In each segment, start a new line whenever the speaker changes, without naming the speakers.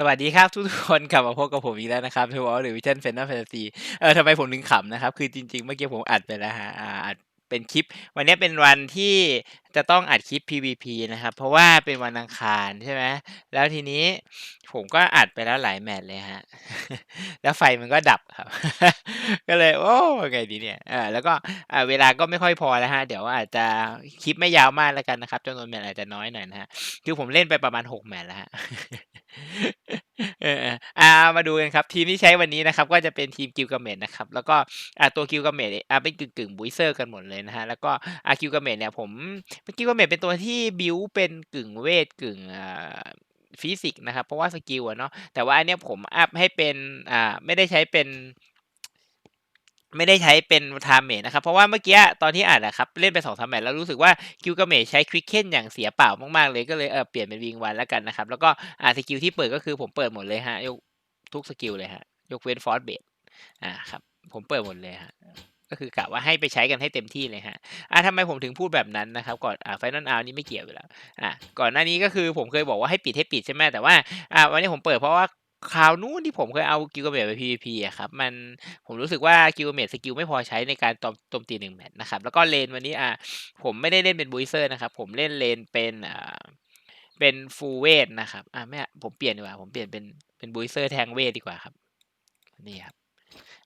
สวัสดีครับทุกทุกคนกลับมาพบกับผมอีกแล้วนะครับทูวอลหรือวิชั่นเฟนนัลแฟนตาซีเออทำไมผมถึงขำนะครับ คือจริงๆ เมื่อกี้ผมอัดไปแล้วฮะอัดเป็นคลิป วันนี้เป็นวันที่ จะต้องอัดคลิป PVP นะครับ เพราะว่าเป็นวันอังคารใช่ไหมแล้วทีนี้ผมก็อัดไปแล้วหลายแมตช์เลยฮะ แล้วไฟมันก็ดับครับ ก็เลยโอ้ไงดีเนี่ยอ่าแล้วก็อ่าเวลาก็ไม่ค่อยพอแล้วฮะ เดี๋ยวอาจจะคลิปไม่ยาวมากแล้วกันนะครับจำนวนแมตช์อาจจะน้อยหน่อยนะฮะ คือผมเล่นไปประมาณหกแมตช์แล้วฮะเอออ่ามาดูกันครับ ทีมที่ใช้วันนี้นะครับ ก็จะเป็นทีมกิลกาเมดนะครับ แล้วก็อ่าตัวกิลกาเมดอ่าเป็นกึ่งกึ่งบุยเซอร์กันหมดเลยนะฮะ แล้วก็อ่ากิลกาเมดเนี่ยผมกิลกาเมดเป็นตัวที่บิวเป็นกึ่งเวทกึ่งอ่าฟิสิกส์นะครับ เพราะว่าสกิลอะเนาะแต่ว่าอันเนี้ยผมอัพให้เป็นอ่าไม่ได้ใช้เป็นไม่ได้ใช้เป็นทามเมจนะครับ เพราะว่าเมื่อกี้ตอนที่อ่านนะครับ เล่นไปสองสามแมตช์แล้วรู้สึกว่ากิลกาเมจใช้ควิกเคนอย่างเสียเปล่ามากๆเลยก็เลยเออเปลี่ยนเป็นวิงวันแล้วกันนะครับ แล้วก็อ่าสกิลที่เปิดก็คือผมเปิดหมดเลยฮะยกทุกสกิลเลยฮะ ยกเว้นฟอร์สเบดอ่าครับ ผมเปิดหมดเลยฮะ ก็คือกะว่าให้ไปใช้กันให้เต็มที่เลยฮะอ่าทำไมผมถึงพูดแบบนั้นนะครับก่อนอ่าไฟนอลอานี่ไม่เกี่ยวอยู่แล้วอ่าก่อนหน้านี้ก็คือผมเคยบอกว่าให้ปิดให้ปิดใช่ไหมแต่ว่าอ่าวันนี้ผมเปิดเพราะว่าคราวนู้นที่ผมเคยเอากิลกเมจไป PVP อะครับมันผมรู้สึกว่ากิลกเมจสกิลไม่พอใช้ในการโจมโจมตีหนึ่งแมตช์นะครับแล้วก็เลนวันนี้อ่าผมไม่ได้เล่นเป็นบุยเซอร์นะครับผมเล่นเลนเป็นอ่าเป็นฟูลเวทนะครับอ่าไม่ผมเปลี่ยนดีกว่าผมเปลี่ยนเป็นเป็นบุยเซอร์แทงเวทดีกว่าครับนี่ครับ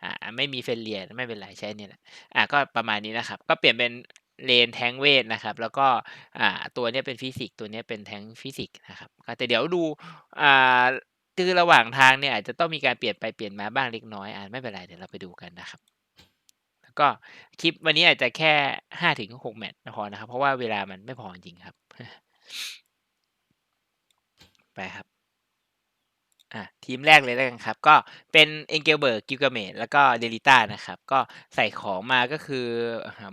อ่าไม่มีเฟลเลียไม่เป็นไรใช้เนี่ยแหละอ่าก็ประมาณนี้นะครับ ก็เปลี่ยนเป็นเลนแทงเวทนะครับ แล้วก็อ่าตัวเนี้ยเป็นฟิสิกตัวเนี้ยเป็นแทงฟิสิกนะครับแต่เดี๋ยวดูอ่าคือระหว่างทางเนี่ยอาจจะต้องมีการเปลี่ยนไปเปลี่ยนมาบ้างเล็กน้อยอ่าไม่เป็นไรเดี๋ยวเราไปดูกันนะครับแล้วก็คลิปวันนี้อาจจะแค่ห้าถึงหกแมตช์พอนะครับ เพราะว่าเวลามันไม่พอจริงครับ ไปครับ อะทีมแรกเลยแล้วกันครับ ก็เป็นเอ็นเกลเบิร์กกิลกาเมดแล้วก็เดลิต้านะครับ ก็ใส่ของมาก็คือ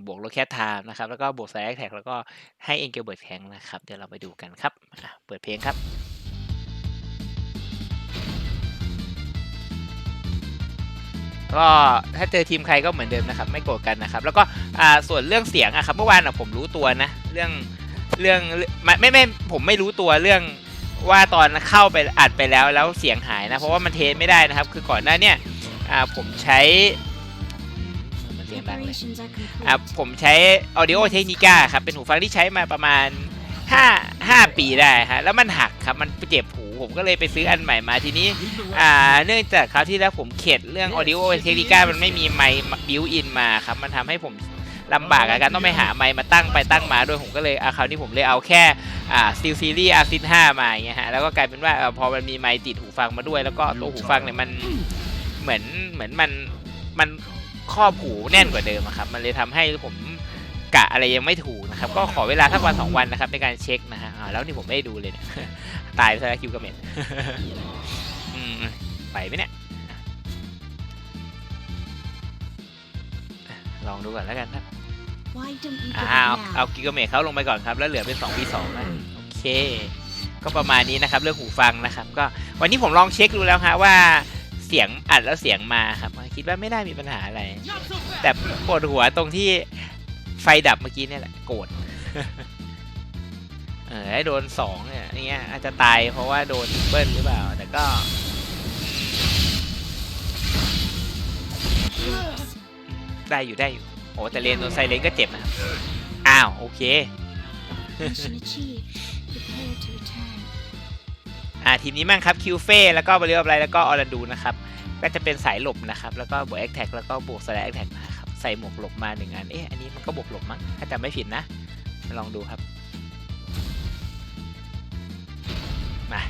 บวกโลแคทไทม์นะครับ แล้วก็บวกไซแอคแท็กแล้วก็ให้เอ็นเกลเบิร์กแทงนะครับ เดี๋ยวเราไปดูกันครับเปิดเพลงครับก็ถ้าเจอทีมใครก็เหมือนเดิมนะครับ ไม่โกรธกันนะครับ แล้วก็อ่าส่วนเรื่องเสียงอะครับ เมื่อวานอะผมรู้ตัวนะ เรื่องเรื่องไม่ไม่ผมไม่รู้ตัวเรื่อง ว่าตอนเข้าไปอัดไปแล้วแล้วเสียงหายนะ เพราะว่ามันเทสไม่ได้นะครับ คือก่อนหน้าเนี่ยผมใช้อืมมันเสียงดังเลย
Preparations are
อะ
complete.
ผมใช้ Audio Technica ครับ เป็นหูฟังที่ใช้มาประมาณ 5 5 ปีได้ฮะแล้วมันหักครับ มันเจ็บหูผมก็เลยไปซื้ออันใหม่มาทีนี้เนื่องจากคราวที่แล้วผมเข็ดเรื่อง Audio Technica มันไม่มีไมค์บิวอินมาครับ มันทำให้ผม ลำบากกับการต้องไปหาไมค์มาตั้งไปตั้งมาด้วยผมก็เลยอาคราวนี้ผมเลยเอาแค่อ่า Steel Series R 1 5มาอย่างเงี้ยฮะแล้วก็กลายเป็นว่าอพอมันมีไมค์ติดหูฟังมาด้วย แล้วก็ตัวหูฟังเนี่ยมันเหมือนเหมือนมันมันครอบหูแน่นกว่าเดิมครับ มันเลยทำให้ผมกะอะไรยังไม่ถูกนะครับ ก็ขอเวลาสักวันสองวันนะครับในการเช็คนะฮะแล้วนี่ผมไม่ได้ดูเลยเนี่ยตายไปซะแล้วคิวกระเม็ดไปไหมเนี่ย ลองดูก่อนแล้วกันครับ
Why don't you
อ่า
give
เอา
it
เอา
now?
กิกาเมทเขาลงไปก่อนครับ แล้วเหลือเป็น2 v 2นะโอเค ก็ประมาณนี้นะครับเรื่องหูฟังนะครับ ก็วันนี้ผมลองเช็คดูแล้วฮะว่าเสียงอัดแล้วเสียงมาครับ คิดว่าไม่น่ามีปัญหาอะไร แต่ปวดหัวตรงที่ไฟดับเมื่อกี้เนี่ยแหละโกรธเออไอ้โดนสองเนี่ยอย่างเงี้ยอาจจะตายเพราะว่าโดนเบิ้ลหรือเปล่า แต่ก็ได้อยู่ได้อยู่โอ้แต่เลนโดนไซเลนก็เจ็บนะครับอ้าว โอเค
Mission achieved. Prepare to return.
อ่าทีมนี้มั่งครับคิวเฟ่แล้วก็บริวารไรแล้วก็ออรันดูนะครับก็จะเป็นสายหลบนะครับ แล้วก็บวกแอคแท็กแล้วก็บวกสไลด์แอคแท็กนะครับใส่หมวกหลบมาหนึ่งอันเอ๊ะอันนี้มันก็บวกหลบมั้งถ้าจำไม่ผิดนะลองดูครับมา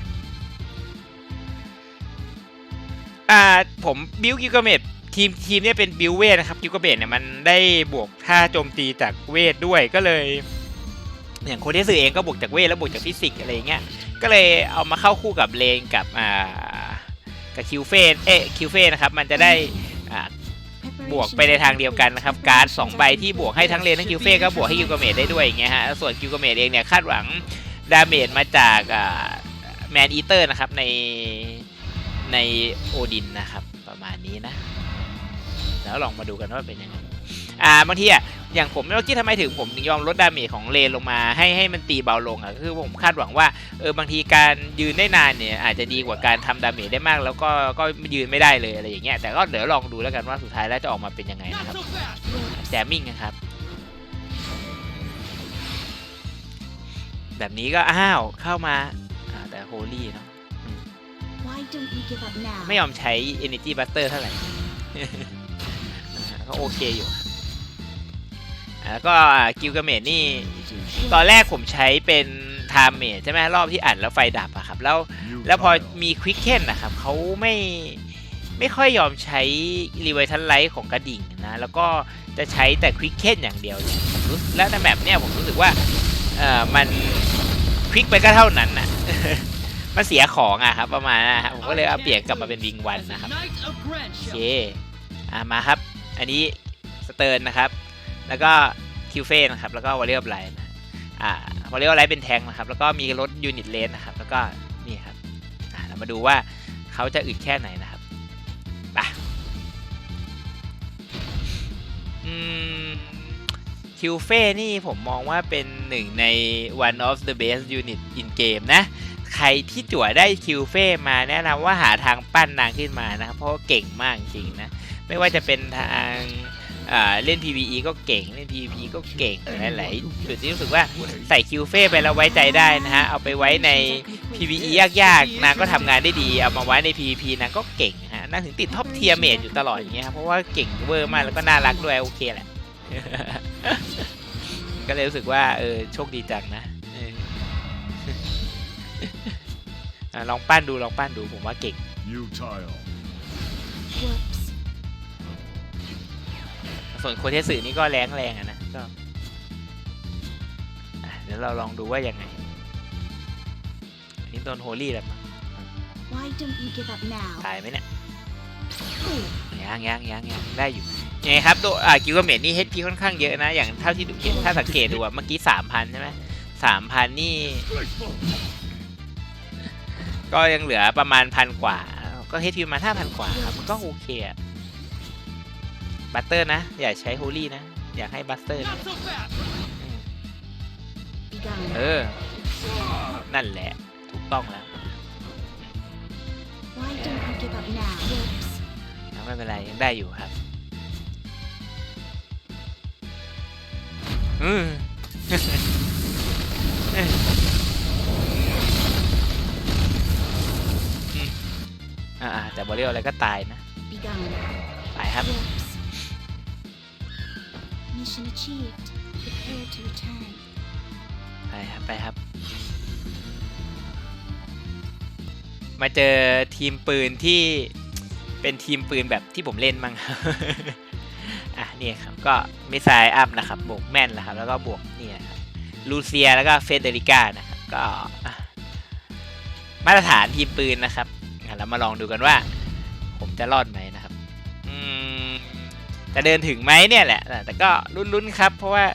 อ่าผมบิวกิลกาเมต ทีมทีมเนี่ยเป็นบิวเวทนะครับกิลกาเมตเนี่ยมันได้บวกท่าโจมตีจากเวทด้วยก็เลย อย่างโคเดสึเองก็บวกจากเวทแล้วบวกจากฟิสิกส์อะไรเงี้ยก็เลยเอามาเข้าคู่กับเลนกับอ่ากับคิวเฟนเอ๊ะคิวเฟนนะครับมันจะได้อ่าบวกไปในทางเดียวกันนะครับการ์ดสองใบที่บวกให้ทั้งเลนทั้งคิวเฟก็บวกให้กิลกาเมดได้ด้วยอย่างเงี้ยฮะส่วนกิลกาเมดเองเนี่ยคาดหวังดาเมจมาจากแมนอีเตอร์นะครับในในโอดินนะครับประมาณนี้นะ แล้วลองมาดูกันว่าเป็นยังไงอ่าบางทีอะอย่างผมเมื่อกี้ทำไมถึงผมถึงยอมลดดาเมจของเลนลงมาให้ให้มันตีเบาลงอะก็คือผมคาดหวังว่าเออบางทีการยืนได้นานเนี่ยอาจจะดีกว่าการทำดาเมจได้มาก แล้วก็ก็ยืนไม่ได้เลยอะไรอย่างเงี้ยแต่ก็เดี๋ยวลองดูแล้วกันว่าสุดท้ายแล้วจะออกมาเป็นยังไงนะครับแจมมิ่งนะครับ แบบนี้ก็อ้าวเข้ามาอ่าแต่โฮลี่เนาะ
Why don't you give up now?
ไม่ยอมใช้ Energy Buster เท่าไหร่อ่า ก็โอเคอยู่อ่าแล้วก็กิลกาเมดนี่ ตอนแรกผมใช้เป็นไทม์เมดใช่ไหมรอบที่อัดแล้วไฟดับอะครับ แล้วแล้วพอมีควิกเคนนะครับเขาไม่ไม่ค่อยยอมใช้รีไวทัลไลท์ของกระดิ่งนะ แล้วก็จะใช้แต่ควิกเคนอย่างเดียวเลยผมรู้แล้วในแบบเนี้ยผมรู้สึกว่าเออมันควิกไปก็เท่านั้นน่ะมันเสียของอะครับประมาณนั้นนะครับผมก็เลยเอาเปลี่ยนกลับมาเป็นวิงวันนะครับโอเคอ่ามาครับ อันนี้สเติร์นนะครับ แล้วก็คิวเฟ่นะครับ แล้วก็วอลเลย์บอลไลน์นะอ่าวอลเลย์บอลไลน์เป็นแทงนะครับ แล้วก็มีรถยูนิตเลนนะครับ แล้วก็นี่ครับเรามาดูว่าเขาจะอึดแค่ไหนนะครับไปอืมคิวเฟ่นี่ผมมองว่าเป็นหนึ่งใน one of the best unit in game นะ ใครที่จั่วได้คิวเฟ่มาแนะนำว่าหาทางปั้นนางขึ้นมานะครับ เพราะเก่งมากจริงนะ ไม่ว่าจะเป็นทางเล่น PVE ก็เก่ง เล่น PVP ก็เก่งหลายๆจุดที่รู้สึกว่าใส่คิวเฟ่ไปแล้วไว้ใจได้นะฮะ เอาไปไว้ใน PVE ยากๆนางก็ทำงานได้ดี เอามาไว้ใน PVP นางก็เก่งฮะนางถึงติดท็อปเทียร์เมจอยู่ตลอดอย่างเงี้ยครับเพราะว่าเก่งเวอร์มากแล้วก็น่ารักด้วยโอเคแหละ ก็เลยรู้สึกว่าเออโชคดีจังนะลองปั้นดูลองปั้นดูผมว่าเก่ง ส่วนโคเทสึนี่ก็แรงแรงๆอะนะก็อะเดี๋ยวเราลองดูว่ายังไงอันนี้โดนโฮลี่แล้วมั้ง
Why don't you give up now?
ตายไหมเนี่ยยังยังยังยังได้อยู่ยังไงครับตัวอ่ากิลเมดนี่ HP ค่อนข้างเยอะนะ อย่างเท่าที่ดูถ้าสังเกตดูอะเมื่อกี้สามพันใช่ไหมสามพันนี่ ก็ยังเหลือประมาณพันกว่า ก็ HP ประมาณห้าพันกว่าครับมันก็โอเคอะ บัตเตอร์นะ อย่าใช้โฮลี่นะ อยากให้บัตเตอร์นะอืม
Be gone.
เออ นั่นแหละ ถูกต้องแล้ว
Why don't you give up now? Whoops.
ยังไม่เป็นไร ยังได้อยู่ครับอืมอืมอ่าๆแต่บอลเรียอะไรก็ตายนะ
Be gone.
ตายครับ
Whoops. Mission achieved. Prepare to return.
ไปครับไปครับ มาเจอทีมปืนที่เป็นทีมปืนแบบที่ผมเล่นมั้ง อะนี่ครับ ก็มิสไซล์อัพนะครับ บวกแม่นนะครับ แล้วก็บวกนี่นะครับลูเซียแล้วก็เฟเดริก้านะครับ ก็มาตรฐานทีมปืนนะครับอะเรามาลองดูกันว่า ผมจะรอดไหม จะเดินถึงไหมเนี่ยแหละ แต่ก็ลุ้นๆครับ เพราะว่า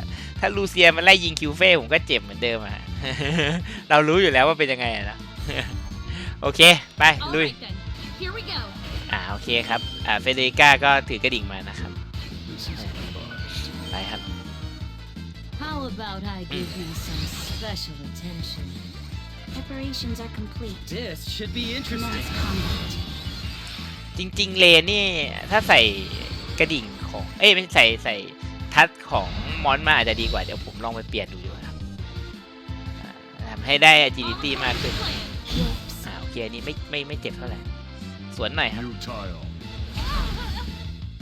ถ้าลูเซียมันไล่ยิงคิวเฟ่ผมก็เจ็บเหมือนเดิมอะเรารู้อยู่แล้วว่าเป็นยังไงอะนะโอเค ไป ลุย
then. Here we go.
อ่าโอเคครับ อ่าเฟเดริก้าก็ถือกระดิ่งมานะครับ
This is advised.
ไปครับ
How about I give you some special attention?
Preparations are complete.
This should be interesting.
Commence combat.
จริง ๆ เลนนี่ ถ้าใส่กระดิ่ง ของ เอ้ยไม่ใส่ใส่ทัดของมอนมาอาจจะดีกว่า เดี๋ยวผมลองไปเปลี่ยนดูดีกว่าครับอ่าทำให้ได้ agility มากขึ้น
Whoops.
อ่าโอเคอันนี้ไม่ไม่ไม่เจ็บเท่าไหร่ สวนหน่อยครับ
Utile.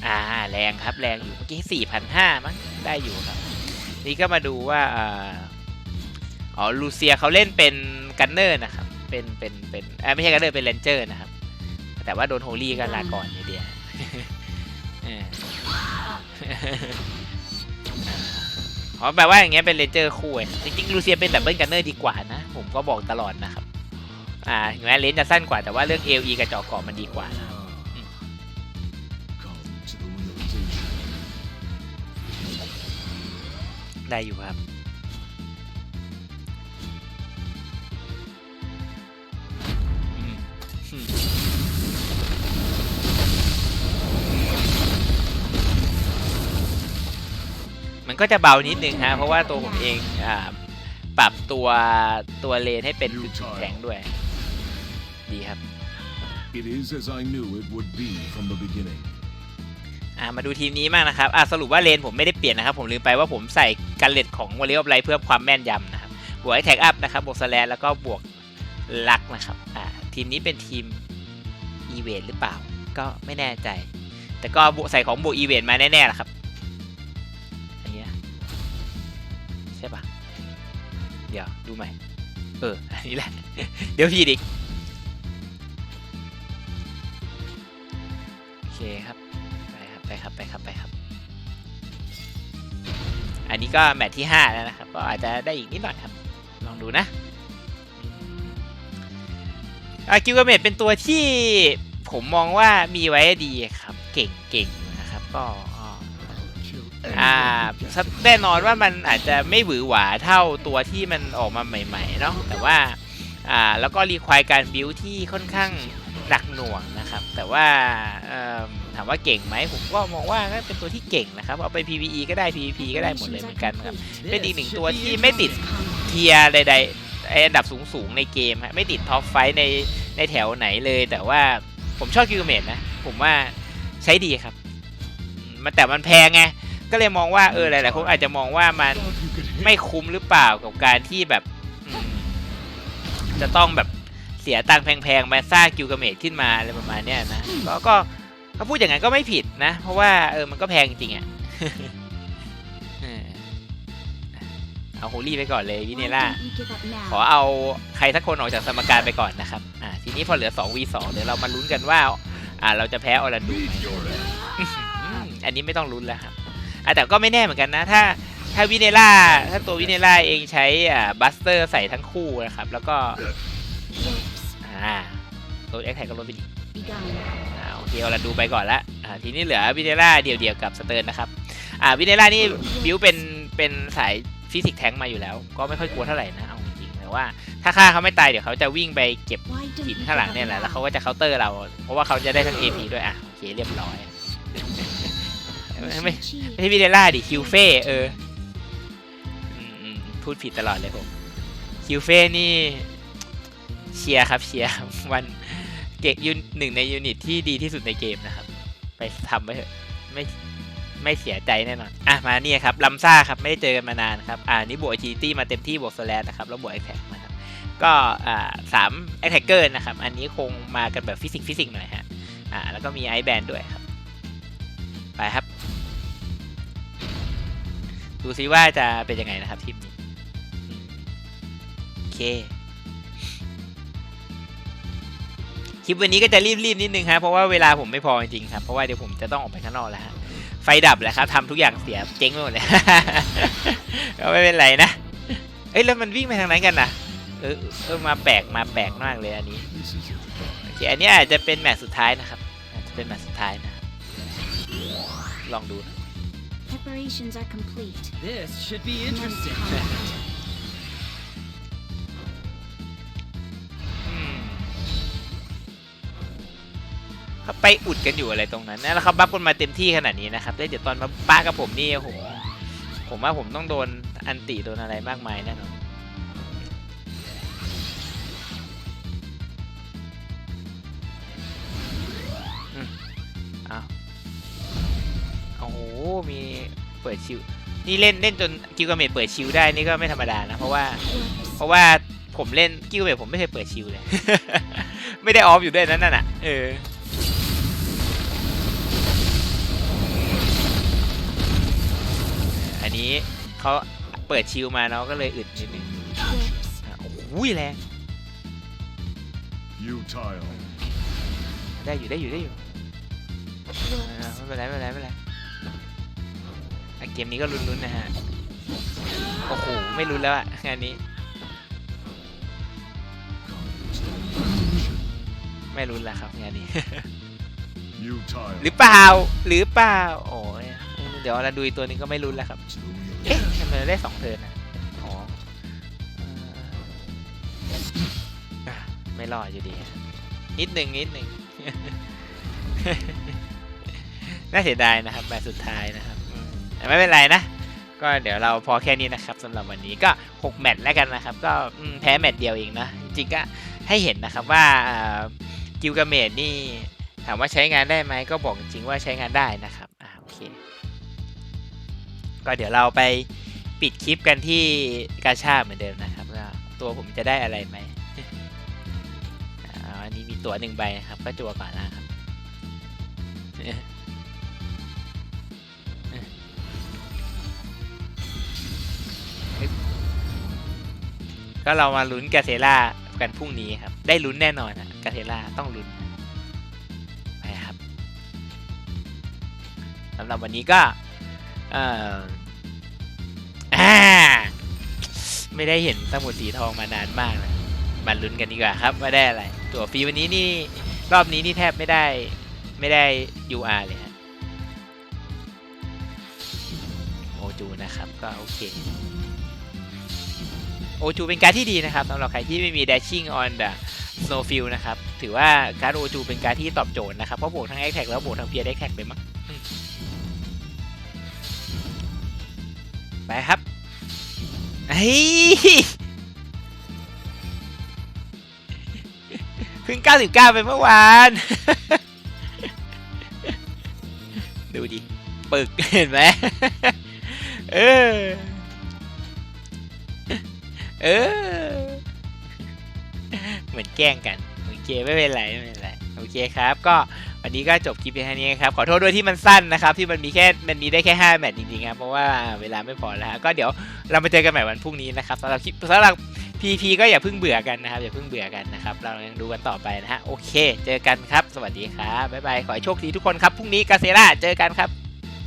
อ่าแรงครับแรงอยู่เมื่อกี้สี่พันห้ามั้งได้อยู่ครับ นี่ก็มาดูว่าอ่าอ๋อลูเซียเขาเล่นเป็นกันเนอร์นะครับ เป็นเป็นเป็นเอ่อไม่ใช่กันเนอร์เป็นเลนเจอร์นะครับ แต่ว่าโดนโฮลี่กันลาก่อนอย่างเดียวเอออ๋อแปลว่าอย่างเงี้ยเป็นเลนเจอร์คู่ไงจริงๆลูเซียเป็นดับเบิลกันเนอร์ดีกว่านะ ผมก็บอกตลอดนะครับ อ่าถึงแม้เลนจะสั้นกว่าแต่ว่าเรื่องเอลีกับเจอกเกาะมันดีกว่านะครับ
Ah. Come to the realization.
ได้อยู่ครับ มันก็จะเบานิดนึงฮะ เพราะว่าตัวผมเองอ่าปรับตัวตัวเลนให้เป็นกึ่งๆแทงด้วย ดีครับ
It is as I knew it would be from the beginning.
อ่ามาดูทีมนี้มากนะครับอ่าสรุปว่าเลนผมไม่ได้เปลี่ยนนะครับ ผมลืมไปว่าผมใส่กันเล็ดของวอลเลย์ออฟไลเพื่อความแม่นยำนะครับ บวกไอแท็กอัพนะครับ บวกสแลนแล้วก็บวกลักนะครับอ่าทีมนี้เป็นทีมอีเวนหรือเปล่า ก็ไม่แน่ใจ แต่ก็บวกใส่ของบวกอีเวนมาแน่ๆแหละครับ เดี๋ยวดูใหม่ เออ อันนี้แหละ เดี๋ยวพี่ดิกโอเคครับ ไปครับ ไปครับ ไปครับ ไปครับ อันนี้ก็แมตช์ที่ 5 แล้วนะครับ ก็อาจจะได้อีกนิดหน่อยครับ ลองดูนะอากิวกาเมดเป็นตัวที่ผมมองว่ามีไว้ดีครับ เก่งเก่งนะครับ ก็ อ่าแน่นอนว่ามันอาจจะไม่หวือหวาเท่าตัวที่มันออกมาใหม่ๆเนาะแต่ว่าอ่าแล้วก็รีควายการบิวที่ค่อนข้างหนักหน่วงนะครับ แต่ว่าถามว่าเก่งไหมผมก็มองว่าก็เป็นตัวที่เก่งนะครับ เอาไป PVE ก็ได้ PVP ก็ได้หมดเลยเหมือนกันครับ เป็นอีกหนึ่งตัวที่ไม่ติดเทียใดๆไออันดับสูงๆในเกมฮะไม่ติดท็อปไฟในในแถวไหนเลย แต่ว่าผมชอบกิลเมดนะ ผมว่าใช้ดีครับ มันแต่มันแพงไง ก็เลยมองว่าเออหลายๆคนอาจจะมองว่ามันไม่คุ้มหรือเปล่ากับการที่แบบจะต้องแบบเสียตังค์แพงๆมาสร้างกิลเมดขึ้นมาอะไรประมาณเนี้ยนะก็ก็ถ้าพูดอย่างนั้นก็ไม่ผิดนะ เพราะว่าเออมันก็แพงจริงอะเอาโฮลี่ไปก่อนเลยวิเนล่า ขอเอาใครสักคนออกจากสมการไปก่อนนะครับ อ่าทีนี้พอเหลือ 2v2 เดี๋ยวเรามาลุ้นกันว่า อ่าเราจะแพ้ออรันดูไหมอันนี้ไม่ต้องลุ้นแล้วครับ อะแต่ก็ไม่แน่เหมือนกันนะ ถ้าถ้าวิเนล่าถ้าตัววิเนล่าเองใช้อ่าบัสเตอร์ใส่ทั้งคู่นะครับ แล้วก็อ่าตัวแอคแท็กก็ลดไปดี
Be gone.
อ่าโอเคออรันดูไปก่อนละอ่าทีนี้เหลือวิเนล่าเดี่ยวๆกับสเติร์นนะครับอ่าวิเนล่านี่บิวเป็นเป็นสายฟิสิกส์แทงมาอยู่แล้ว ก็ไม่ค่อยกลัวเท่าไหร่นะเอาจริงแต่ว่าถ้าฆ่าเขาไม่ตายเดี๋ยวเขาจะวิ่งไปเก็บหินข้างหลังเนี่ยแหละแล้วเขาก็จะเคาน์เตอร์เรา เพราะว่าเขาจะได้ทั้ง AP ด้วยอะโอเคเรียบร้อย ไม่ไม่ใช่วิเดล่าดิคิวเฟ่เออพูดผิดตลอดเลยผมคิวเฟ่นี่เชียร์ครับเชียร์วันเก่งยูนหนึ่งในยูนิตที่ดีที่สุดในเกมนะครับ ไปทำไปเถอะไม่ไม่เสียใจแน่นอน อะ มาเนี่ยครับลัมซ่าครับ ไม่ได้เจอกันมานานครับ อ่านี่บวก agility มาเต็มที่บวก slash นะครับ แล้วบวก attack นะครับ ก็อ่าสาม attacker นะครับ อันนี้คงมากันแบบฟิสิกส์ฟิสิกส์หน่อยฮะ อ่า แล้วก็มี ice band ด้วยครับ ไปครับ ดูซิว่าจะเป็นยังไงนะครับทีมนี้โอเค คลิปวันนี้ก็จะรีบๆนิดนึงครับเพราะว่าเวลาผมไม่พอจริงๆครับ เพราะว่าเดี๋ยวผมจะต้องออกไปข้างนอกแล้วฮะไฟดับแหละครับทำทุกอย่างเสียเจ๊งไปหมดเลยก็ไม่เป็นไรนะ เอ้ยแล้วมันวิ่งไปทางไหนกันนะเออเออมาแปลกมาแปลกมากเลยอันนี้โอเคอันนี้อาจจะเป็นแมตช์สุดท้ายนะครับอาจจะเป็นแมตช์สุดท้ายนะครับลองดูนะ
Preparations are complete.
This should be
Commence
interesting.
combat.
อืมเขาไปอุดกันอยู่อะไรตรงนั้นนะแล้วเขาบัฟกันมาเต็มที่ขนาดนี้นะครับแล้วเดี๋ยวตอนมาป้ากับผมนี่โอ้โหผมว่าผมต้องโดนอันติโดนอะไรมากมายแน่นอน โอ้โหมีเปิดชิวนี่เล่นเล่นจนกิลกาเมดเปิดชิวได้นี่ก็ไม่ธรรมดานะเพราะว่า
Whoops.
เพราะว่าผมเล่นกิลเบผมไม่เคยเปิดชิวเลย ไม่ได้ออฟอยู่ด้วยนั่นน่ะเอออันนี้เขาเปิดชิวมาเนาะก็เลยอึดนิดนึง
Whoops.
อะโอ้โหแรง
Futile.
ได้อยู่ได้อยู่ได้อยู่อ่า
Whoops.
ไม่เป็นไรไม่เป็นไรไม่เป็นไรอะ เกมนี้ก็ลุ้นๆนะฮะ โอ้โห ไม่ลุ้นแล้วอะงานนี้ ไม่ลุ้นแล้วครับงานนี้ หรือเปล่า หรือเปล่า โอ้ยเดี๋ยวเราดูอีกตัวนึงก็ไม่ลุ้นแล้วครับ เอ๊ะทำไมเราได้สองเทิร์นนะอ๋อเอ่ออะไม่รอดอยู่ดี นิดหนึ่งนิดหนึ่งน่าเสียดายนะครับแบบสุดท้ายนะครับ ไม่เป็นไรนะ ก็เดี๋ยวเราพอแค่นี้นะครับสำหรับวันนี้ก็ 6 แมตช์แล้วกันนะครับ ก็แพ้แมตช์เดียวเองนะ จริงก็ให้เห็นนะครับว่ากิลกาเมดนี่ถามว่าใช้งานได้ไหมก็บอกจริงว่าใช้งานได้นะครับอ่าโอเค ก็เดี๋ยวเราไปปิดคลิปกันที่กาชาเหมือนเดิมนะครับว่าตัวผมจะได้อะไรไหมอ่าอันนี้มีตั๋วหนึ่งใบนะครับ ก็จัวก่อนนะครับ ก็เรามาลุ้นกาเซล่ากันพรุ่งนี้ครับ ได้ลุ้นแน่นอนอะกาเซล่าต้องลุ้นไปครับสำหรับวันนี้ก็เอ่ออ่าไม่ได้เห็นสมุดสีทองมานานมากเลยมาลุ้นกันดีกว่าครับว่าได้อะไรตัวฟรีวันนี้นี่รอบนี้นี่แทบไม่ได้ไม่ได้ UR เลยฮะโอจูนะครับ ก็โอเค โอจูเป็นการดที่ดีนะครับสำหรับใครที่ไม่มี dashing on the snowfield นะครับ ถือว่าการ์ดโอจูเป็นการดที่ตอบโจทย์นะครับ เพราะบวกทั้ง a อ t แท็กแล้วบวกทั้งเพียร์ a อ t แท็กเลยมั้งไปครับเฮ้ยเพิ่ง 99 ไปเมื่อวาน ดูดิ ปึกเห็นไหมเออ เออ เหมือนแกล้งกัน โอเคไม่เป็นไรไม่เป็นไร โอเคครับ ก็วันนี้ก็จบคลิปเพียงเท่นี้ครับ ขอโทษด้วยที่มันสั้นนะครับ ที่มันมีแค่มันมีได้แค่ 5 แมตช์จริงๆครับ เพราะว่าเวลาไม่พอแล้วก็เดี๋ยวเรามาเจอกันใหม่วันพรุ่งนี้นะครับสำหรับคลิปสำหรับ PP ก็อย่าเพิ่งเบื่อกันนะครับอย่าเพิ่งเบื่อกันนะครับ เรายังดูกันต่อไปนะฮะโอเค เจอกันครับ สวัสดีครับบ๊ายบายขอให้โชคดีทุกคนครับพรุ่งนี้กาเซราเจอกันครับ